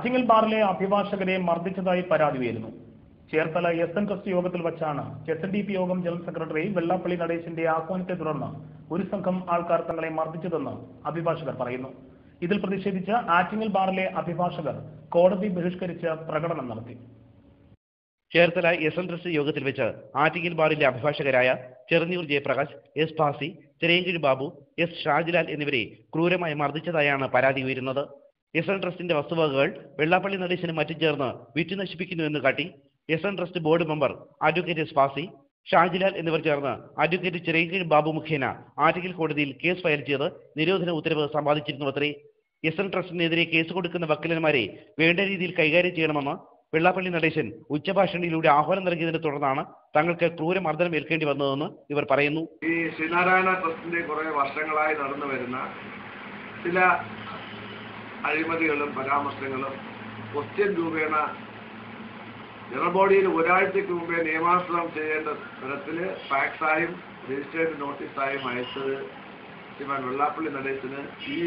ആറ്റിങ്ങൽ ബാറിലെ അഭിഭാഷകരെ മർദ്ദിച്ചതായി പരാതി ഉയരുന്നു. ചേർത്തല എസ് എൻ ട്രസ്റ്റ് യോഗത്തിൽ വച്ചാണ് S N D P Yogam general secretary Vellappally നടേശന്റെ ആഹ്വാനത്തെ തുടർന്ന് ഒരു സംഘം ആൾക്കാർ തങ്ങളെ മർദ്ദിച്ചതെന്ന് അഭിഭാഷകർ പറയുന്നു. ഇതിൽ പ്രതിഷേധിച്ച് ആറ്റിങ്ങൽ ബാറിലെ അഭിഭാഷകർ കോടതി ബഹിഷ്കരിച്ച് പ്രകടനം നടത്തി. ചേർത്തല എസ് എൻ ട്രസ്റ്റ് യോഗത്തിൽ വെച്ച് ആറ്റിങ്ങൽ ബാറിലെ അഭിഭാഷകരായ ചെറുന്നൂർ ജയപ്രകാശ് എസ് ഭാസി തിരയങ്കിഴി ബാബു എസ് ഷാജിലാൽ എന്നിവരെ ക്രൂരമായി മർദ്ദിച്ചതായാണ് പരാതി ഉയരുന്നത്. എസ് എൻ ട്രസ്റ്റിന്റെ വസ്തുവകകൾ വെള്ളാപ്പള്ളി നടേശനും മറ്റും ചേർന്ന് വിറ്റു നശിപ്പിക്കുന്നു എന്ന് കാട്ടി S N trust board member advocate S Fasi Shajilal എന്നിവർ ചേർന്ന് അഡ്വക്കേറ്റ് ചിറയൻകിഴി ബാബു മുഖേന ആറ്റിക്കൽ കോടതിയിൽ കേസ് ഫയൽ ചെയ്ത് നിരോധന ഉത്തരവ് സമ്പാദിച്ചിരുന്നു അത്രേ എസ് എൻ ട്രസ്റ്റിനെതിരെ കേസ് കൊടുക്കുന്ന വക്കീലന്മാരെ വേണ്ട രീതിയിൽ കൈകാര്യം ചെയ്യണമെന്ന് വെള്ളാപ്പള്ളി നടേശൻ ഉച്ചഭാഷണിയിലൂടെ ആഹ്വാനം നൽകിയതിനെ തുടർന്നാണ് തങ്ങൾക്ക് ക്രൂരമർദ്ദനം ഏൽക്കേണ്ടി വന്നതെന്ന് ഇവർ പറയുന്നു. ഈ ശ്രീനാരായണ ട്രസ്റ്റിന്റെ കുറെ വർഷങ്ങളായി നടന്നു വരുന്ന ചില അഴിമതികളും പരാമർശങ്ങളും ക്വസ്റ്റ്യൻ രൂപേണ ജനറൽ ബോഡിയിൽ ഒരാഴ്ചക്ക് മുമ്പേ നിയമാനുസൃതം ചെയ്യേണ്ട തരത്തിൽ ഫാക്സായും രജിസ്റ്റേർഡ് നോട്ടീസായും അയച്ചത് ശ്രീമാൻ വെള്ളാപ്പള്ളി നടേശന്. ഈ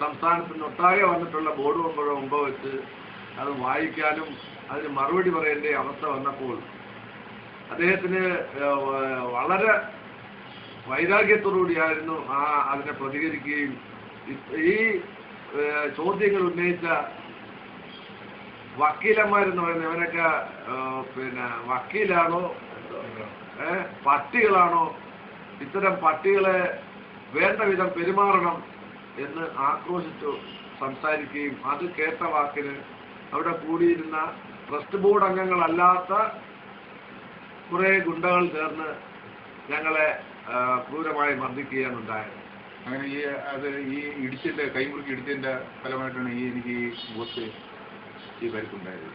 സംസ്ഥാനത്തിനൊട്ടാകെ വന്നിട്ടുള്ള ബോർഡ് മെമ്പറുടെ മുമ്പ് വെച്ച് അത് വായിക്കാനും അതിന് മറുപടി പറയേണ്ട അവസ്ഥ വന്നപ്പോൾ അദ്ദേഹത്തിന് വളരെ വൈരാഗ്യത്തോടുകൂടിയായിരുന്നു ആ അതിനെ പ്രതികരിക്കുകയും. ഈ ചോദ്യങ്ങൾ ഉന്നയിച്ച വക്കീലന്മാരെന്ന് പറയുന്നത് ഇവനൊക്കെ പിന്നെ വക്കീലാണോ പട്ടികളാണോ ഇത്തരം പട്ടികളെ വേണ്ട വിധം പെരുമാറണം എന്ന് ആക്രോശിച്ചു സംസാരിക്കുകയും അത് കേട്ട വാക്കിന് അവിടെ കൂടിയിരുന്ന ട്രസ്റ്റ് ബോർഡ് അംഗങ്ങളല്ലാത്ത കുറേ ഗുണ്ടകൾ ചേർന്ന് ഞങ്ങളെ ക്രൂരമായി മർദ്ദിക്കുകയാണ് ഉണ്ടായത്. അങ്ങനെ ഈ അത് ഈ ഇടിച്ചിന്റെ കൈമുറുക്കി ഇടിച്ചതിന്റെ ഫലമായിട്ടാണ് ഈ എനിക്ക് ഈ മുഖത്ത് ഈ പരിക്കുണ്ടായത്.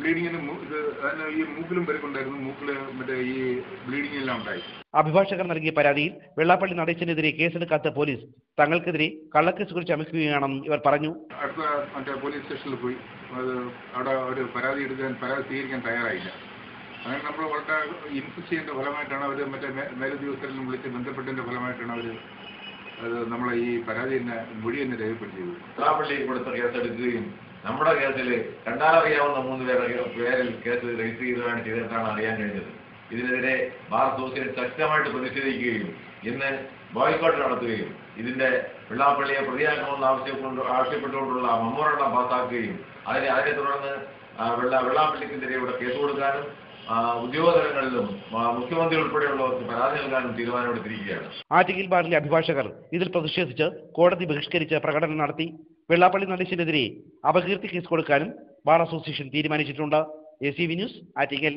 ബ്ലീഡിങ്ങിന് ഇത് അതിന് ഈ മൂക്കിലും പരിക്കുണ്ടായിരുന്നു. മൂക്കിൽ മറ്റേ ഈ ബ്ലീഡിംഗ് എല്ലാം ഉണ്ടായി. അഭിഭാഷകർ നൽകിയ പരാതിയിൽ വെള്ളാപ്പള്ളി നടേശനെതിരെ കേസെടുക്കാത്ത പോലീസ് തങ്ങൾക്കെതിരെ കള്ളക്കേസ് കുറിച്ച് അമിക്കുകയാണെന്നും ഇവർ പറഞ്ഞു. അടുത്ത മറ്റേ പോലീസ് സ്റ്റേഷനിൽ പോയി. അത് അവിടെ ഒരു പരാതി എടുക്കാൻ പരാതി സ്വീകരിക്കാൻ തയ്യാറായില്ല. അങ്ങനെ നമ്മൾ വളരെ ചെയ്യേണ്ട ഫലമായിട്ടാണ് അവർ മറ്റേ മേലുദ്യോഗസ്ഥരിലും വിളിച്ച് ബന്ധപ്പെട്ടതിന്റെ ഫലമായിട്ടാണ് അവർ അത് നമ്മളെ ഈ പരാതി തന്നെ മൊഴി തന്നെ രേഖപ്പെടുത്തിയത്. വെള്ളാപ്പള്ളി കൊടുത്ത കേസ് എടുക്കുകയും നമ്മുടെ കേസിൽ കണ്ടാലറിയാവുന്ന മൂന്ന് പേരുടെ പേരിൽ കേസ് രജിസ്റ്റർ ചെയ്തതാണ് ചെയ്തിട്ടാണ് അറിയാൻ കഴിഞ്ഞത്. ഇതിനെതിരെ ബാർ അസോസിയേഷൻ ശക്തമായിട്ട് പ്രതിഷേധിക്കുകയും ഇന്ന് ബോയ്ക്കോട്ട് നടത്തുകയും ഇതിന്റെ വെള്ളാപ്പള്ളിയെ പ്രതിയാക്കണമെന്ന് ആവശ്യപ്പെട്ട് ആവശ്യപ്പെട്ടുകൊണ്ടുള്ള മെമ്മോറണ്ടം പാസ്സാക്കുകയും അതിനെ അതിനെ തുടർന്ന് വെള്ള വെള്ളാപ്പള്ളിക്കെതിരെ ഇവിടെ കേസ് കൊടുക്കാനും ഉദ്യോഗതലങ്ങളിലും മുഖ്യമന്ത്രി ഉൾപ്പെടെയുള്ളവർക്ക് പരാതി നൽകാനും തീരുമാനമെടുത്തിരിക്കുകയാണ്. ആറ്റിങ്ങൽ ബാറിലെ അഭിഭാഷകർ ഇതിൽ പ്രതിഷേധിച്ച് കോടതി ബഹിഷ്കരിച്ച് പ്രകടനം നടത്തി വെള്ളാപ്പള്ളി നടീശിനെതിരെ അപകീർത്തി കേസ് കൊടുക്കാനും ബാർ അസോസിയേഷൻ തീരുമാനിച്ചിട്ടുണ്ട്. A C V news Attingal.